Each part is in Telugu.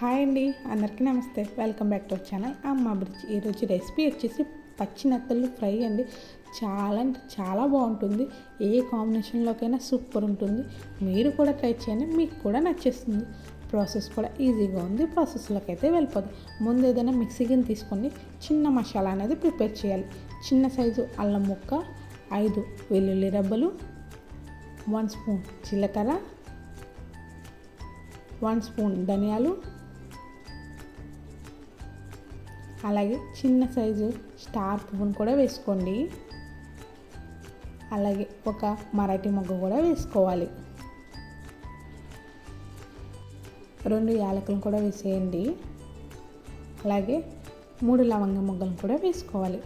హాయ్ అండి అందరికీ నమస్తే. Welcome back to channel Amma bridge ఈరోజు రెసిపీ వచ్చేసి పచ్చి నత్తలు ఫ్రై అండి. చాలా అంటే చాలా బాగుంటుంది. ఏ కాంబినేషన్లోకైనా సూపర్ ఉంటుంది. మీరు కూడా ట్రై చేయండి మీకు కూడా నచ్చేస్తుంది. ప్రాసెస్ కూడా ఈజీగా ఉంది. ప్రాసెస్లోకి అయితే వెళ్ళిపోదు. ముందు ఏదైనా మిక్సీ గిన్నె తీసుకోండి చిన్న మసాలా అనేది ప్రిపేర్ చేయాలి. చిన్న సైజు అల్లం ముక్క ఐదు వెల్లుల్లి రబ్బలు వన్ స్పూన్ జీలకర్ర వన్ స్పూన్ ధనియాలు అలాగే చిన్న సైజు స్టార్ పువ్వును కూడా వేసుకోండి. అలాగే ఒక మరాఠీ మొగ్గ కూడా వేసుకోవాలి. రెండు యాలకులను కూడా వేసేయండి. అలాగే మూడు లవంగ మొగ్గలను కూడా వేసుకోవాలి.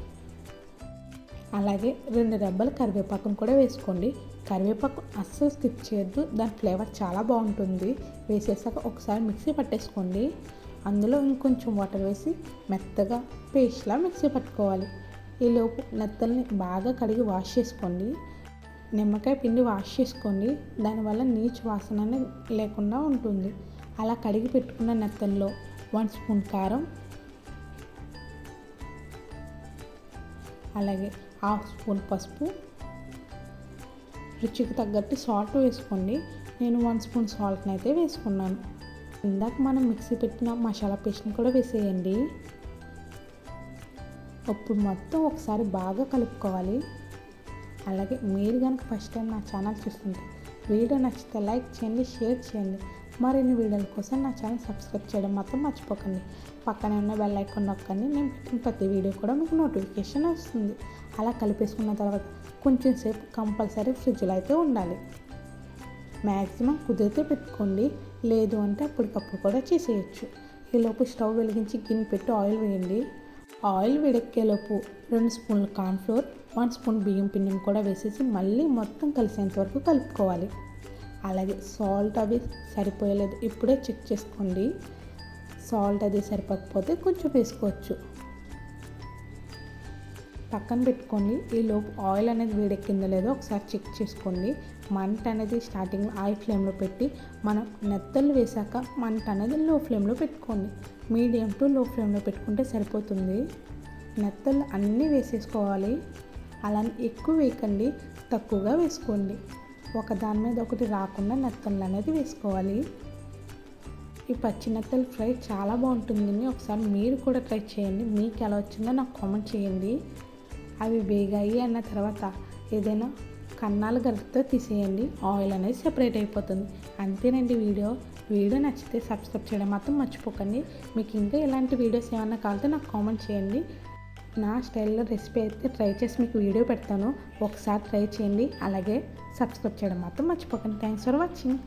అలాగే రెండు రెబ్బల కరివేపాకును కూడా వేసుకోండి. కరివేపాకు అస్సలు స్కిప్ చేయొద్దు దాని ఫ్లేవర్ చాలా బాగుంటుంది. వేసేసాక ఒకసారి మిక్సీ పట్టేసుకోండి. అందులో ఇంకొంచెం వాటర్ వేసి మెత్తగా పేస్ట్లా మిక్సీ పట్టుకోవాలి. ఈలోపు నెత్తల్ని బాగా కడిగి వాష్ చేసుకోండి. నిమ్మకాయ పిండి వాష్ చేసుకోండి. దానివల్ల నీచు వాసన లేకుండా ఉంటుంది. అలా కడిగి పెట్టుకున్న నెత్తల్లో వన్ స్పూన్ కారం అలాగే హాఫ్ స్పూన్ పసుపు రుచికి తగ్గట్టు సాల్ట్ వేసుకోండి. నేను వన్ స్పూన్ సాల్ట్ని అయితే వేసుకున్నాను. ఇందాక మనం మిక్సీ పెట్టిన మసాలా పేస్ట్ని కూడా వేసేయండి. అప్పుడు మొత్తం ఒకసారి బాగా కలుపుకోవాలి. అలాగే మీరు కనుక ఫస్ట్ టైం నా ఛానల్ చూస్తుంటే వీడియో నచ్చితే లైక్ చేయండి షేర్ చేయండి. మరిన్ని వీడియోల కోసం నా ఛానల్ సబ్స్క్రైబ్ చేయడం మాత్రం మర్చిపోకండి. పక్కనే ఉన్న బెల్ ఐకాన్ నొక్కండి నేను పెట్టిన ప్రతి వీడియో కూడా మీకు నోటిఫికేషన్ వస్తుంది. అలా కలిపేసుకున్న తర్వాత కొంచెం సేపు కంపల్సరీ ఫ్రిడ్జ్లో అయితే ఉండాలి. మ్యాక్సిమం కుదిరితే పెట్టుకోండి. లేదు అంటే అప్పటికప్పుడు కూడా చేసేయచ్చు. ఈలోపు స్టవ్ వెలిగించి గిన్నె పెట్టి ఆయిల్ వేయండి. ఆయిల్ వేడెక్కేలోపు రెండు స్పూన్లు కార్న్ఫ్లోర్ వన్ స్పూన్ బియ్యం పిండిని కూడా వేసేసి మళ్ళీ మొత్తం కలిసేంత వరకు కలుపుకోవాలి. అలాగే సాల్ట్ అవి సరిపోయలేదు ఇప్పుడే చెక్ చేసుకోండి. సాల్ట్ అది సరిపోకపోతే కొంచెం వేసుకోవచ్చు. పక్కన పెట్టుకోండి. ఈ లోపు ఆయిల్ అనేది వేడెక్కిందో లేదో ఒకసారి చెక్ చేసుకోండి. మంట అనేది స్టార్టింగ్ హై ఫ్లేమ్లో పెట్టి మనం నెత్తలు వేసాక మంట అనేది లో ఫ్లేమ్లో పెట్టుకోండి. మీడియం టు లో ఫ్లేమ్లో పెట్టుకుంటే సరిపోతుంది. నెత్తలు అన్నీ వేసేసుకోవాలి. అలానే ఎక్కువ వేయకండి తక్కువగా వేసుకోండి. ఒక దాని మీద ఒకటి రాకుండా నెత్తలు అనేది వేసుకోవాలి. ఈ పచ్చి నెత్తలు ఫ్రై చాలా బాగుంటుందని ఒకసారి మీరు కూడా ట్రై చేయండి. మీకు ఎలా వచ్చిందో నాకు కామెంట్ చేయండి. అవి వేగాయి అన్న తర్వాత ఏదైనా కన్నాలు గరిటతో తీసేయండి. ఆయిల్ అనేది సెపరేట్ అయిపోతుంది. అంతేనండి వీడియో. వీడియో నచ్చితే సబ్స్క్రైబ్ చేయడం మాత్రం మర్చిపోకండి. మీకు ఇంకా ఇలాంటి వీడియోస్ ఏమైనా కావాలంటే నాకు కామెంట్ చేయండి. నా స్టైల్లో రెసిపీ అయితే ట్రై చేసి మీకు వీడియో పెడతాను. ఒకసారి ట్రై చేయండి. అలాగే సబ్స్క్రైబ్ చేయడం మాత్రం మర్చిపోకండి. Thanks for watching.